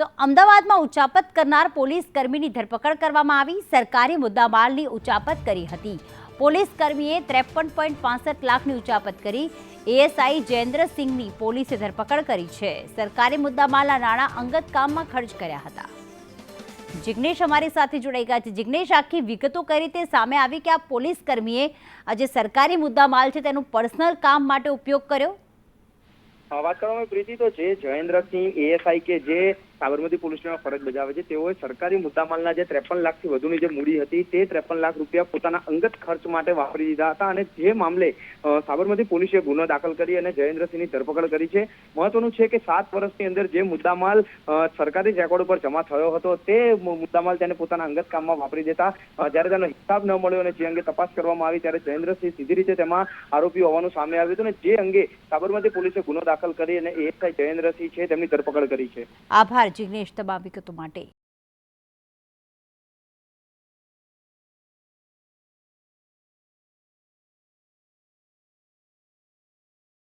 તો અમદાવાદમાં ઉચાપત કરનાર પોલીસ કર્મીની ધરપકડ કરવામાં આવી. સરકારી મુદ્દામાલની ઉચાપત કરી હતી. પોલીસ કર્મીએ ત્રેપન પોઈન્ટ પાસઠ લાખની ઉચાપત કરી. એએસઆઈ જયેન્દ્રસિંહની પોલીસે ધરપકડ કરી છે. સરકારી મુદ્દામાલના નાણાં અંગત કામમાં ખર્ચ કર્યા હતા. જિગ્નેશ અમારી સાથે જોડાઈ ગયા છે. જિગ્નેશ, આખી વિગતો કઈ રીતે સામે આવી કે આ પોલીસ કર્મીએ આ જે સરકારી મુદ્દામાલ છે તેનું પર્સનલ કામ માટે ઉપયોગ કર્યો? વાત કરવામાં પ્રીતિ, તો છે જયેન્દ્રસિંહ એએસઆઈ કે જે સાબરમતી પોલીસ ફરજ બજાવે છે, તેઓએ સરકારી મુદ્દામાલના જે ત્રેપન લાખથી વધુની જે મૂડી હતી, તે ત્રેપન લાખ રૂપિયા પોતાના અંગત ખર્ચ માટે વાપરી દીધા હતા અને જે મામલે સાબરમતી પોલીસે ગુનો દાખલ કરી અને જયેન્દ્રસિંહની ધરપકડ કરી છે. મહત્વનું છે કે સાત વર્ષની અંદર જે મુદ્દામાલ સરકારી રેકોર્ડ ઉપર જમા થયો હતો, તે મુદ્દામાલ તેને પોતાના અંગત કામમાં વાપરી દેતા જ્યારે તેનો હિસાબ ન મળ્યો અને જે અંગે તપાસ કરવામાં આવી, ત્યારે જયેન્દ્રસિંહ સીધી રીતે તેમાં આરોપી હોવાનું સામે આવ્યું હતું અને જે અંગે સાબરમતી પોલીસે ગુનો દાખલ કરી અને એક જયેન્દ્રસિંહ છે તેમની ધરપકડ કરી છે. આભાર જિગ્નેશ તમામ વિગતો માટે.